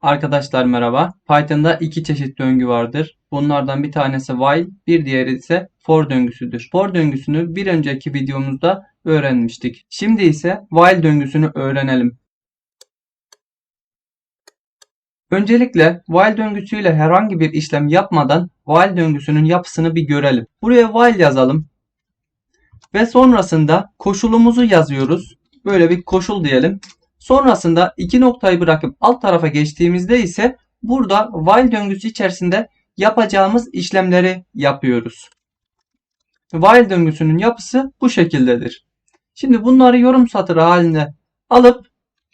Arkadaşlar merhaba. Python'da iki çeşit döngü vardır. Bunlardan bir tanesi while, bir diğeri ise for döngüsüdür. For döngüsünü bir önceki videomuzda öğrenmiştik. Şimdi ise while döngüsünü öğrenelim. Öncelikle while döngüsüyle herhangi bir işlem yapmadan while döngüsünün yapısını bir görelim. Buraya while yazalım. Ve sonrasında koşulumuzu yazıyoruz. Böyle bir koşul diyelim. Sonrasında iki noktayı bırakıp alt tarafa geçtiğimizde ise burada while döngüsü içerisinde yapacağımız işlemleri yapıyoruz. While döngüsünün yapısı bu şekildedir. Şimdi bunları yorum satırı haline alıp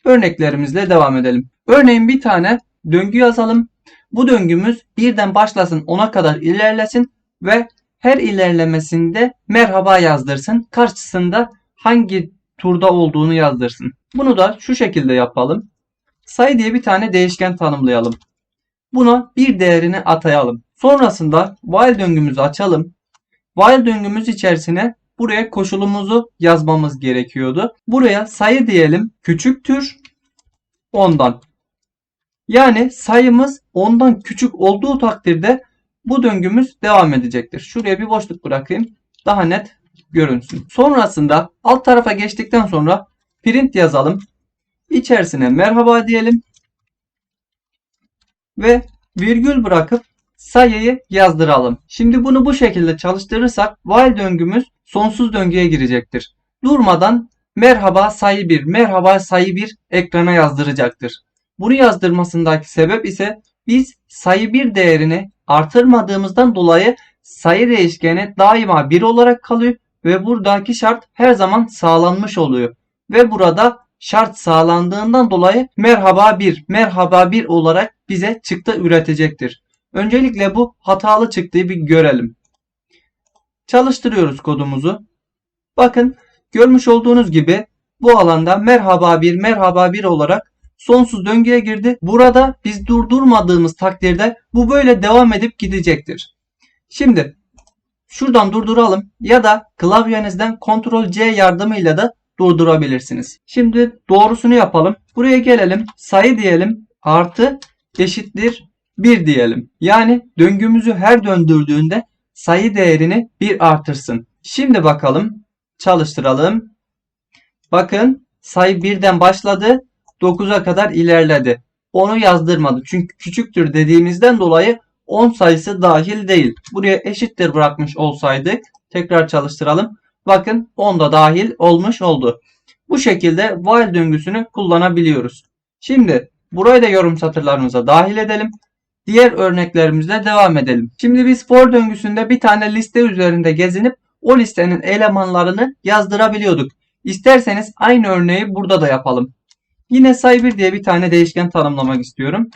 örneklerimizle devam edelim. Örneğin bir tane döngü yazalım. Bu döngümüz birden başlasın ona kadar ilerlesin ve her ilerlemesinde merhaba yazdırsın. Karşısında hangi turda olduğunu yazdırsın. Bunu da şu şekilde yapalım. Sayı diye bir tane değişken tanımlayalım. Buna bir değerini atayalım. Sonrasında while döngümüzü açalım. While döngümüz içerisine buraya koşulumuzu yazmamız gerekiyordu. Buraya sayı diyelim küçüktür 10'dan. Yani sayımız 10'dan küçük olduğu takdirde bu döngümüz devam edecektir. Şuraya bir boşluk bırakayım. Daha net görünsün. Sonrasında alt tarafa geçtikten sonra print yazalım. İçerisine merhaba diyelim. Ve virgül bırakıp sayıyı yazdıralım. Şimdi bunu bu şekilde çalıştırırsak while döngümüz sonsuz döngüye girecektir. Durmadan merhaba sayı 1, merhaba sayı 1 ekrana yazdıracaktır. Bunu yazdırmasındaki sebep ise biz sayı 1 değerini artırmadığımızdan dolayı sayı değişkeni daima 1 olarak kalıyor ve buradaki şart her zaman sağlanmış oluyor. Ve burada şart sağlandığından dolayı merhaba 1, merhaba 1 olarak bize çıktı üretecektir. Öncelikle bu hatalı çıktığı bir görelim. Çalıştırıyoruz kodumuzu. Bakın görmüş olduğunuz gibi bu alanda merhaba 1, merhaba 1 olarak sonsuz döngüye girdi. Burada biz durdurmadığımız takdirde bu böyle devam edip gidecektir. Şimdi şuradan durduralım ya da klavyenizden Ctrl C yardımıyla da durdurabilirsiniz. Şimdi doğrusunu yapalım. Buraya gelelim. Sayı diyelim. Artı eşittir 1 diyelim. Yani döngümüzü her döndürdüğünde sayı değerini 1 artırsın. Şimdi bakalım. Çalıştıralım. Bakın sayı 1'den başladı. 9'a kadar ilerledi. Onu yazdırmadı. Çünkü küçüktür dediğimizden dolayı 10 sayısı dahil değil. Buraya eşittir bırakmış olsaydık tekrar çalıştıralım. Bakın 10 da dahil olmuş oldu. Bu şekilde while döngüsünü kullanabiliyoruz. Şimdi burayı da yorum satırlarımıza dahil edelim. Diğer örneklerimizle devam edelim. Şimdi biz for döngüsünde bir tane liste üzerinde gezinip o listenin elemanlarını yazdırabiliyorduk. İsterseniz aynı örneği burada da yapalım. Yine say1 diye bir tane değişken tanımlamak istiyorum.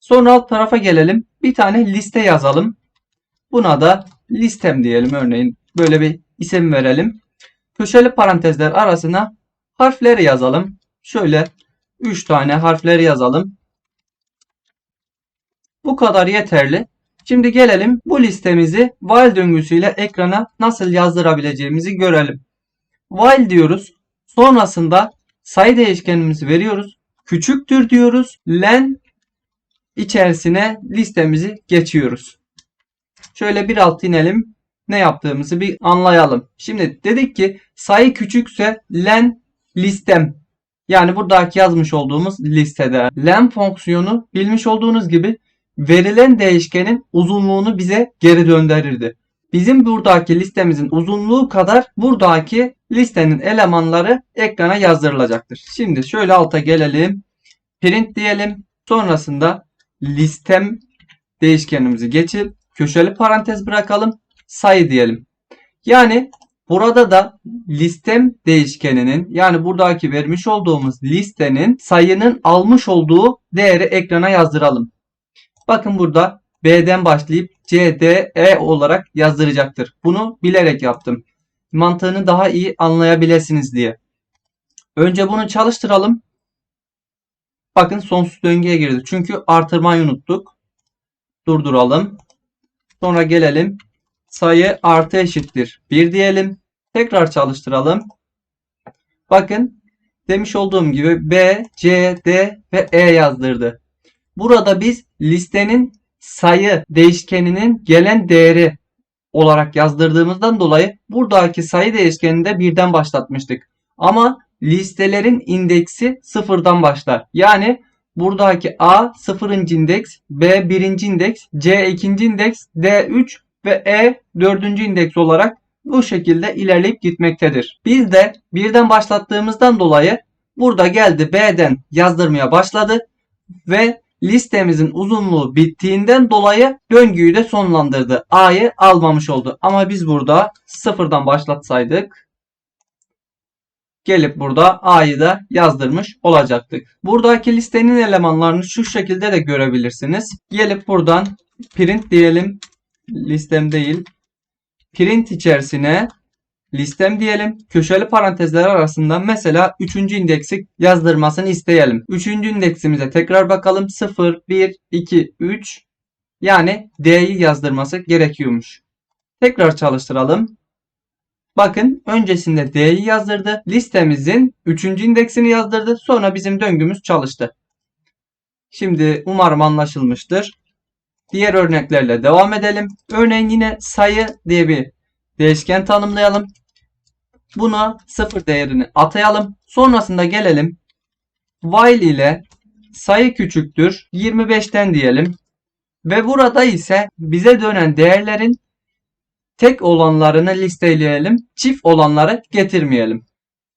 Sonra alt tarafa gelelim. Bir tane liste yazalım. Buna da listem diyelim örneğin. Böyle bir isim verelim. Köşeli parantezler arasına harfleri yazalım. Şöyle 3 tane harfleri yazalım. Bu kadar yeterli. Şimdi gelelim bu listemizi while döngüsüyle ekrana nasıl yazdırabileceğimizi görelim. While diyoruz. Sonrasında sayı değişkenimizi veriyoruz. Küçüktür diyoruz. Len içerisine listemizi geçiyoruz. Şöyle bir alt inelim. Ne yaptığımızı bir anlayalım. Şimdi dedik ki sayı küçükse len listem. Yani buradaki yazmış olduğumuz listede. Len fonksiyonu bilmiş olduğunuz gibi verilen değişkenin uzunluğunu bize geri döndürürdü. Bizim buradaki listemizin uzunluğu kadar buradaki listenin elemanları ekrana yazdırılacaktır. Şimdi şöyle alta gelelim. Print diyelim. Sonrasında listem değişkenimizi geçip köşeli parantez bırakalım. Sayı diyelim. Yani burada da listem değişkeninin yani buradaki vermiş olduğumuz listenin sayının almış olduğu değeri ekrana yazdıralım. Bakın burada B'den başlayıp C, D, E olarak yazdıracaktır. Bunu bilerek yaptım. Mantığını daha iyi anlayabilirsiniz diye. Önce bunu çalıştıralım. Bakın sonsuz döngüye girdi. Çünkü artırmayı unuttuk. Durduralım. Sonra gelelim. Sayı artı eşittir 1 diyelim. Tekrar çalıştıralım. Bakın demiş olduğum gibi B, C, D ve E yazdırdı. Burada biz listenin sayı değişkeninin gelen değeri olarak yazdırdığımızdan dolayı buradaki sayı değişkenini de birden başlatmıştık. Ama listelerin indeksi sıfırdan başlar. Yani buradaki A sıfırıncı indeks, B birinci indeks, C ikinci indeks, D 3 ve E dördüncü indeks olarak bu şekilde ilerleyip gitmektedir. Biz de birden başlattığımızdan dolayı burada geldi B'den yazdırmaya başladı ve listemizin uzunluğu bittiğinden dolayı döngüyü de sonlandırdı. A'yı almamış oldu. Ama biz burada sıfırdan başlatsaydık gelip burada A'yı da yazdırmış olacaktık. Buradaki listenin elemanlarını şu şekilde de görebilirsiniz. Gelip buradan print diyelim. Listem değil. Print içerisine listem diyelim. Köşeli parantezler arasında mesela 3. indeksi yazdırmasını isteyelim. 3. indeksimize tekrar bakalım. 0, 1, 2, 3 yani D'yi yazdırması gerekiyormuş. Tekrar çalıştıralım. Bakın öncesinde D'yi yazdırdı. Listemizin 3. indeksini yazdırdı. Sonra bizim döngümüz çalıştı. Şimdi umarım anlaşılmıştır. Diğer örneklerle devam edelim. Örneğin yine sayı diye bir değişken tanımlayalım. Buna sıfır değerini atayalım. Sonrasında gelelim. While ile sayı küçüktür 25'ten diyelim. Ve burada ise bize dönen değerlerin tek olanlarını listeleyelim. Çift olanları getirmeyelim.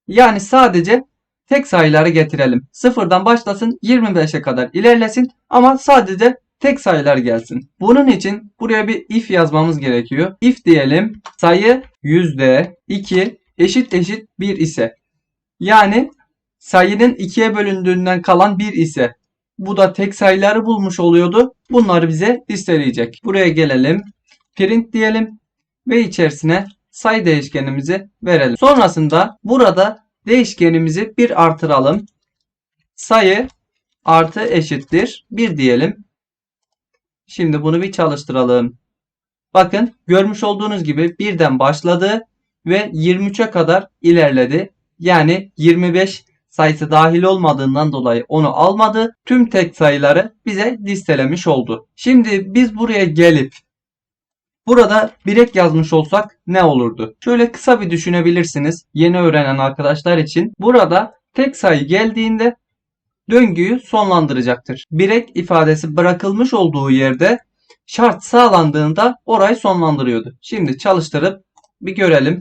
Yani sadece tek sayıları getirelim. Sıfırdan başlasın 25'e kadar ilerlesin ama sadece tek sayılar gelsin. Bunun için buraya bir if yazmamız gerekiyor. If diyelim sayı yüzde 2 eşit eşit 1 ise yani sayının 2'ye bölündüğünden kalan 1 ise bu da tek sayıları bulmuş oluyordu. Bunları bize listeleyecek. Buraya gelelim. Print diyelim ve içerisine sayı değişkenimizi verelim. Sonrasında burada değişkenimizi bir artıralım. Sayı artı eşittir 1 diyelim. Şimdi bunu bir çalıştıralım. Bakın görmüş olduğunuz gibi birden başladı ve 23'e kadar ilerledi. Yani 25 sayısı dahil olmadığından dolayı onu almadı. Tüm tek sayıları bize listelemiş oldu. Şimdi biz buraya gelip burada birek yazmış olsak ne olurdu? Şöyle kısa bir düşünebilirsiniz. Yeni öğrenen arkadaşlar için. Burada tek sayı geldiğinde döngüyü sonlandıracaktır. Birek ifadesi bırakılmış olduğu yerde şart sağlandığında orayı sonlandırıyordu. Şimdi çalıştırıp bir görelim.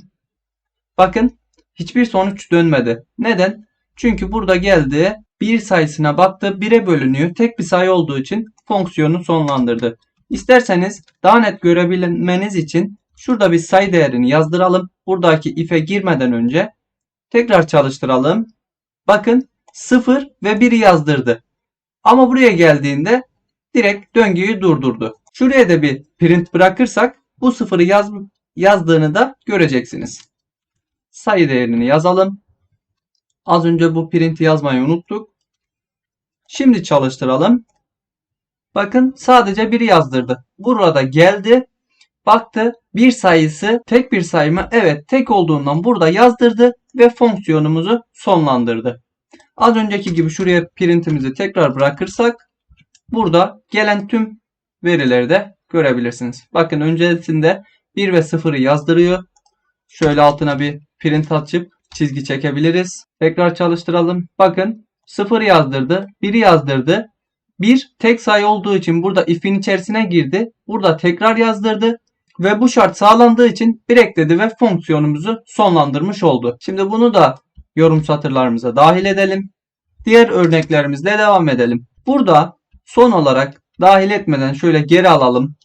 Bakın hiçbir sonuç dönmedi. Neden? Çünkü burada geldi bir sayısına baktı 1'e bölünüyor. Tek bir sayı olduğu için fonksiyonu sonlandırdı. İsterseniz daha net görebilmeniz için şurada bir sayı değerini yazdıralım. Buradaki if'e girmeden önce tekrar çalıştıralım. Bakın 0 ve 1'i yazdırdı. Ama buraya geldiğinde direkt döngüyü durdurdu. Şuraya da bir print bırakırsak bu sıfırı yaz, yazdığını da göreceksiniz. Sayı değerini yazalım. Az önce bu print'i yazmayı unuttuk. Şimdi çalıştıralım. Bakın sadece biri yazdırdı. Burada geldi. Baktı bir sayısı tek bir sayı mı? Evet tek olduğundan burada yazdırdı ve fonksiyonumuzu sonlandırdı. Az önceki gibi şuraya printimizi tekrar bırakırsak burada gelen tüm verileri de görebilirsiniz. Bakın öncesinde 1 ve 0'ı yazdırıyor. Şöyle altına bir print açıp çizgi çekebiliriz. Tekrar çalıştıralım. Bakın 0 yazdırdı. 1'i yazdırdı. 1 tek sayı olduğu için burada if'in içerisine girdi. Burada tekrar yazdırdı. Ve bu şart sağlandığı için bir ekledi ve fonksiyonumuzu sonlandırmış oldu. Şimdi bunu da yorum satırlarımıza dahil edelim. Diğer örneklerimizle devam edelim. Burada son olarak dahil etmeden şöyle geri alalım.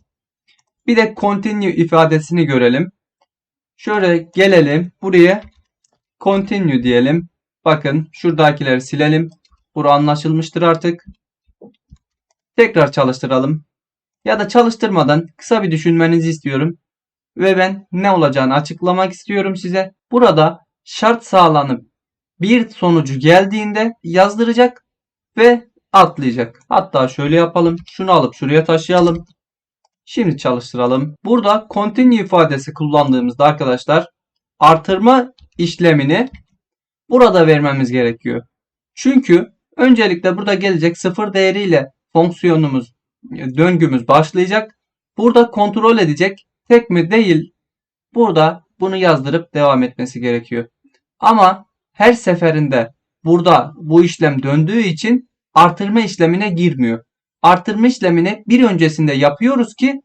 Bir de continue ifadesini görelim. Şöyle gelelim. Buraya continue diyelim. Bakın şuradakileri silelim. Bura anlaşılmıştır artık. Tekrar çalıştıralım. Ya da çalıştırmadan kısa bir düşünmenizi istiyorum. Ve ben ne olacağını açıklamak istiyorum size. Burada şart sağlanıp bir sonucu geldiğinde yazdıracak ve atlayacak. Hatta şöyle yapalım. Şunu alıp şuraya taşıyalım. Şimdi çalıştıralım. Burada continue ifadesi kullandığımızda arkadaşlar artırma işlemini burada vermemiz gerekiyor. Çünkü öncelikle burada gelecek sıfır değeriyle fonksiyonumuz, döngümüz başlayacak. Burada kontrol edecek. Tek mi değil. Burada bunu yazdırıp devam etmesi gerekiyor. Ama her seferinde burada bu işlem döndüğü için artırma işlemine girmiyor. Artırma işlemini bir öncesinde yapıyoruz ki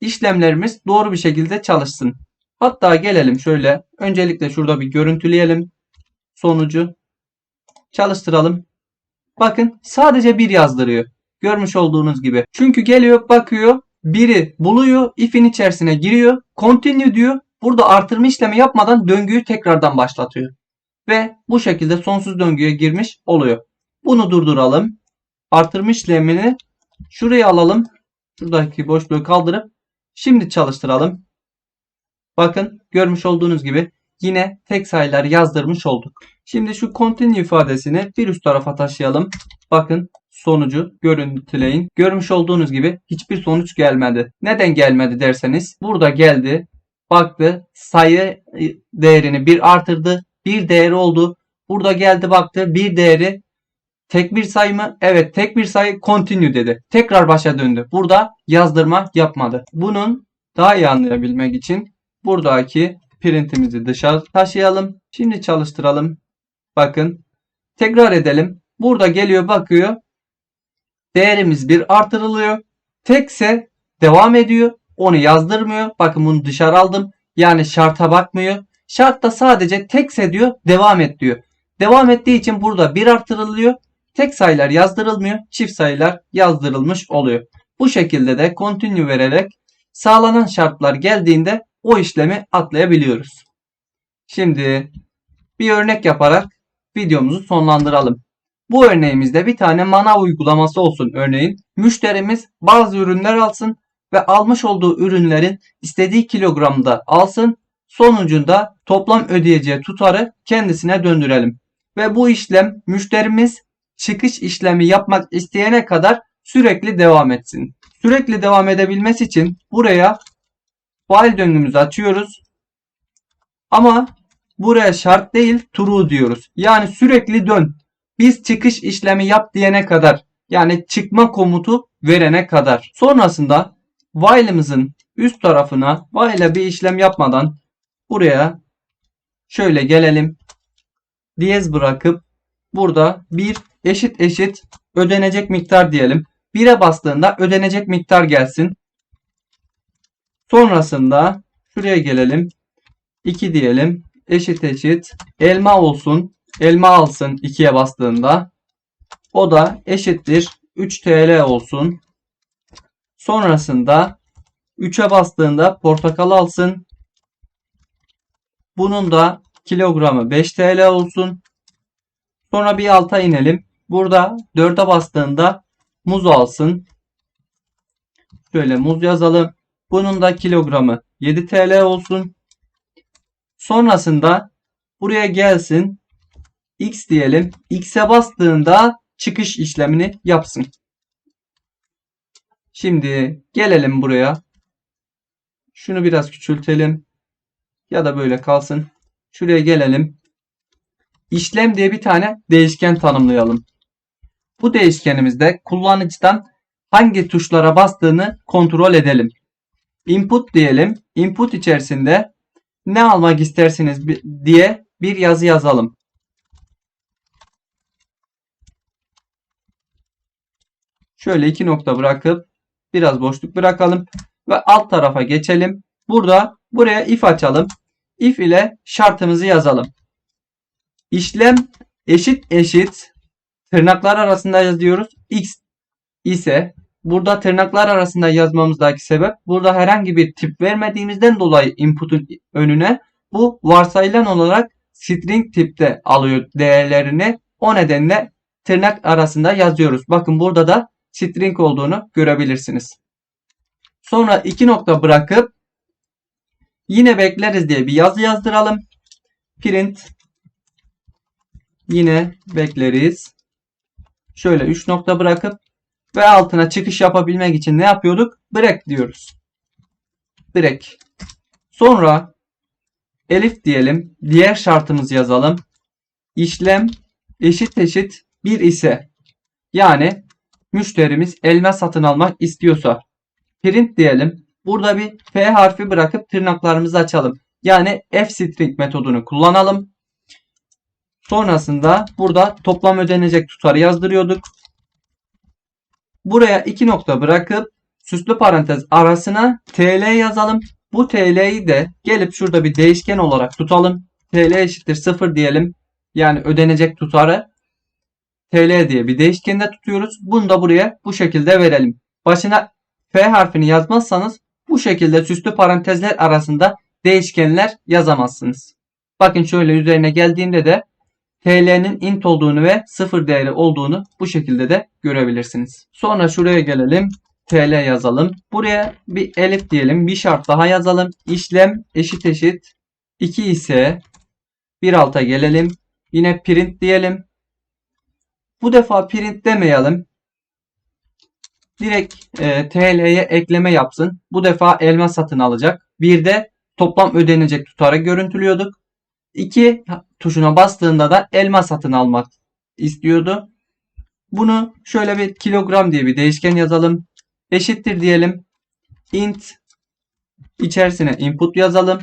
işlemlerimiz doğru bir şekilde çalışsın. Hatta gelelim şöyle. Öncelikle şurada bir görüntüleyelim sonucu. Çalıştıralım. Bakın sadece bir yazdırıyor. Görmüş olduğunuz gibi. Çünkü geliyor bakıyor. Biri buluyor. if'in içerisine giriyor. Continue diyor. Burada artırma işlemi yapmadan döngüyü tekrardan başlatıyor. Ve bu şekilde sonsuz döngüye girmiş oluyor. Bunu durduralım. Artırma işlemini şuraya alalım. Şuradaki boşluğu kaldırıp şimdi çalıştıralım. Bakın görmüş olduğunuz gibi yine tek sayılar yazdırmış olduk. Şimdi şu continue ifadesini bir üst tarafa taşıyalım. Bakın sonucu görüntüleyin. Görmüş olduğunuz gibi hiçbir sonuç gelmedi. Neden gelmedi derseniz burada geldi. Baktı sayı değerini bir artırdı. Bir değeri oldu. Burada geldi baktı bir değeri tek bir sayı mı? Evet tek bir sayı continue dedi. Tekrar başa döndü. Burada yazdırma yapmadı. Bunun daha iyi anlayabilmek için buradaki printimizi dışarı taşıyalım. Şimdi çalıştıralım. Bakın. Tekrar edelim. Burada geliyor bakıyor. Değerimiz bir artırılıyor. Tekse devam ediyor. Onu yazdırmıyor. Bakın bunu dışarı aldım. Yani şarta bakmıyor. Şartta sadece tekse diyor devam et diyor. Devam ettiği için burada bir artırılıyor. Tek sayılar yazdırılmıyor. Çift sayılar yazdırılmış oluyor. Bu şekilde de continue vererek sağlanan şartlar geldiğinde o işlemi atlayabiliyoruz. Şimdi bir örnek yaparak videomuzu sonlandıralım. Bu örneğimizde bir tane mana uygulaması olsun örneğin. Müşterimiz bazı ürünler alsın ve almış olduğu ürünlerin istediği kilogramda alsın. Sonucunda toplam ödeyeceği tutarı kendisine döndürelim. Ve bu işlem müşterimiz çıkış işlemi yapmak isteyene kadar sürekli devam etsin. Sürekli devam edebilmesi için buraya while döngümüzü açıyoruz. Ama buraya şart değil true diyoruz. Yani sürekli dön. Biz çıkış işlemi yap diyene kadar yani çıkma komutu verene kadar. Sonrasında while'ımızın üst tarafına while'e bir işlem yapmadan buraya şöyle gelelim. Diyez bırakıp burada bir eşit eşit ödenecek miktar diyelim. 1'e bastığında ödenecek miktar gelsin. Sonrasında şuraya gelelim. 2 diyelim. Eşit eşit. Elma olsun. Elma alsın 2'ye bastığında. O da eşittir. 3 TL olsun. Sonrasında 3'e bastığında portakal alsın. Bunun da kilogramı 5 TL olsun. Sonra bir alta inelim. Burada 4'e bastığında muz alsın. Şöyle muz yazalım. Bunun da kilogramı 7 TL olsun. Sonrasında buraya gelsin. X diyelim. X'e bastığında çıkış işlemini yapsın. Şimdi gelelim buraya. Şunu biraz küçültelim. Ya da böyle kalsın. Şuraya gelelim. İşlem diye bir tane değişken tanımlayalım. Bu değişkenimizde kullanıcıdan hangi tuşlara bastığını kontrol edelim. Input diyelim. Input içerisinde ne almak istersiniz diye bir yazı yazalım. Şöyle iki nokta bırakıp biraz boşluk bırakalım ve alt tarafa geçelim. Burada buraya if açalım. If ile şartımızı yazalım. İşlem eşit eşit tırnaklar arasında yazıyoruz. X ise burada tırnaklar arasında yazmamızdaki sebep burada herhangi bir tip vermediğimizden dolayı input'un önüne bu varsayılan olarak string tipte alıyor değerlerini. O nedenle tırnak arasında yazıyoruz. Bakın burada da string olduğunu görebilirsiniz. Sonra iki nokta bırakıp yine bekleriz diye bir yazı yazdıralım. Print yine bekleriz. Şöyle 3 nokta bırakıp ve altına çıkış yapabilmek için ne yapıyorduk? Break diyoruz. Break. Sonra elif diyelim. Diğer şartımızı yazalım. İşlem eşit eşit 1 ise yani müşterimiz elma satın almak istiyorsa print diyelim. Burada bir F harfi bırakıp tırnaklarımızı açalım. Yani F-string metodunu kullanalım. Sonrasında burada toplam ödenecek tutarı yazdırıyorduk. Buraya iki nokta bırakıp süslü parantez arasına TL yazalım. Bu TL'yi de gelip şurada bir değişken olarak tutalım. TL eşittir 0 diyelim. Yani ödenecek tutarı TL diye bir değişkende tutuyoruz. Bunu da buraya bu şekilde verelim. Başına F harfini yazmazsanız bu şekilde süslü parantezler arasında değişkenler yazamazsınız. Bakın şöyle üzerine geldiğimde de TL'nin int olduğunu ve 0 değeri olduğunu bu şekilde de görebilirsiniz. Sonra şuraya gelelim. TL yazalım. Buraya bir elif diyelim. Bir şart daha yazalım. İşlem eşit eşit 2 ise bir alta gelelim. Yine print diyelim. Bu defa print demeyelim. Direkt e, TL'ye ekleme yapsın. Bu defa elma satın alacak. Bir de toplam ödenecek tutarı görüntülüyorduk. 2 tuşuna bastığında da elma satın almak istiyordu. Bunu şöyle bir kilogram diye bir değişken yazalım. Eşittir diyelim. int içerisine input yazalım.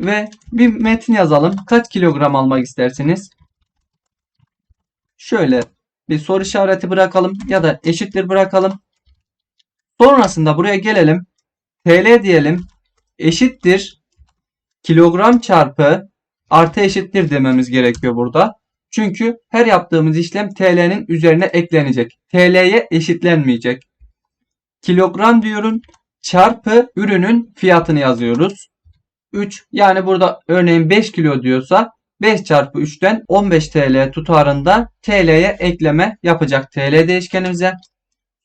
Ve bir metin yazalım. Kaç kilogram almak istersiniz? Şöyle bir soru işareti bırakalım ya da eşittir bırakalım. Sonrasında buraya gelelim. TL diyelim. Eşittir kilogram çarpı artı eşittir dememiz gerekiyor burada. Çünkü her yaptığımız işlem TL'nin üzerine eklenecek. TL'ye eşitlenmeyecek. Kilogram diyorum çarpı ürünün fiyatını yazıyoruz. 3 yani burada örneğin 5 kilo diyorsa 5 çarpı 3'ten 15 TL tutarında TL'ye ekleme yapacak TL değişkenimize.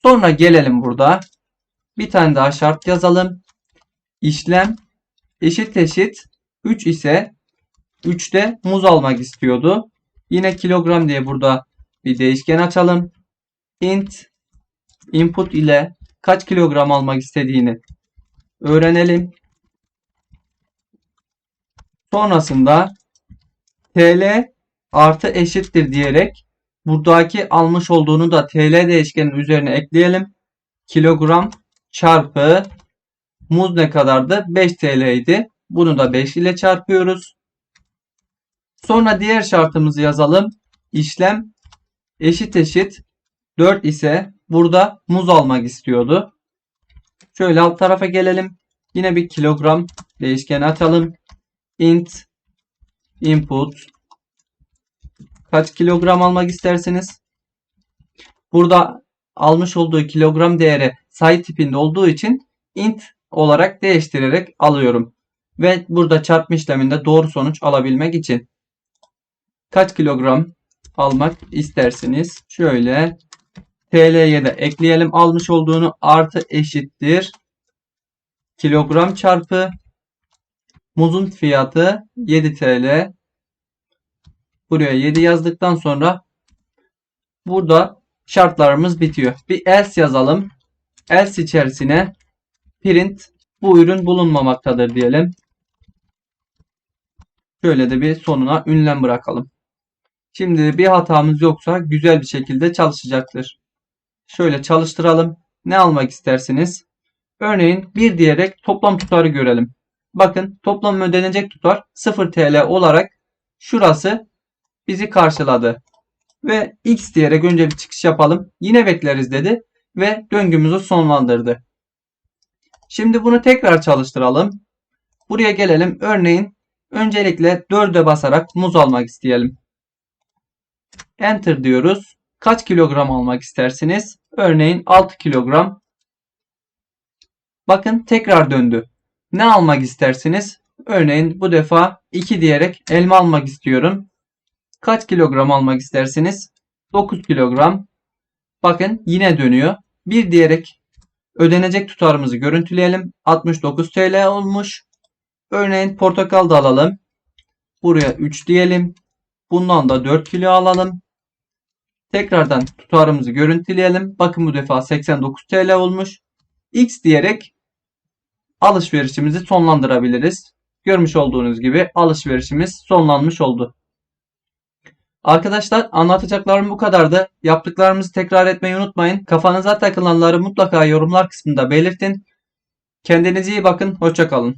Sonra gelelim burada. Bir tane daha şart yazalım. İşlem eşit eşit 3 ise 3'te muz almak istiyordu. Yine kilogram diye burada bir değişken açalım. int input ile kaç kilogram almak istediğini öğrenelim. Sonrasında TL artı eşittir diyerek buradaki almış olduğunu da TL değişkenin üzerine ekleyelim. Kilogram çarpı muz ne kadardı? 5 TL idi. Bunu da 5 ile çarpıyoruz. Sonra diğer şartımızı yazalım. İşlem eşit eşit 4 ise burada muz almak istiyordu. Şöyle alt tarafa gelelim. Yine bir kilogram değişkeni atalım. int input kaç kilogram almak istersiniz? Burada almış olduğu kilogram değeri sayı tipinde olduğu için int olarak değiştirerek alıyorum. Ve burada çarpma işleminde doğru sonuç alabilmek için kaç kilogram almak istersiniz? Şöyle TL'ye de ekleyelim. Almış olduğunu artı eşittir. Kilogram çarpı muzun fiyatı 7 TL. Buraya 7 yazdıktan sonra burada şartlarımız bitiyor. Bir else yazalım. Else içerisine print bu ürün bulunmamaktadır diyelim. Şöyle de bir sonuna ünlem bırakalım. Şimdi bir hatamız yoksa güzel bir şekilde çalışacaktır. Şöyle çalıştıralım. Ne almak istersiniz? Örneğin 1 diyerek toplam tutarı görelim. Bakın toplam ödenecek tutar 0 TL olarak şurası bizi karşıladı. Ve X diyerek önce bir çıkış yapalım. Yine bekleriz dedi ve döngümüzü sonlandırdı. Şimdi bunu tekrar çalıştıralım. Buraya gelelim. Örneğin öncelikle 4'e basarak muz almak isteyelim. Enter diyoruz. Kaç kilogram almak istersiniz? Örneğin 6 kilogram. Bakın tekrar döndü. Ne almak istersiniz? Örneğin bu defa 2 diyerek elma almak istiyorum. Kaç kilogram almak istersiniz? 9 kilogram. Bakın yine dönüyor. 1 diyerek ödenecek tutarımızı görüntüleyelim. 69 TL olmuş. Örneğin portakal da alalım. Buraya 3 diyelim. Bundan da 4 kilo alalım. Tekrardan tutarımızı görüntüleyelim. Bakın bu defa 89 TL olmuş. X diyerek alışverişimizi sonlandırabiliriz. Görmüş olduğunuz gibi alışverişimiz sonlanmış oldu. Arkadaşlar anlatacaklarım bu kadardı. Yaptıklarımızı tekrar etmeyi unutmayın. Kafanıza takılanları mutlaka yorumlar kısmında belirtin. Kendinize iyi bakın. Hoşçakalın.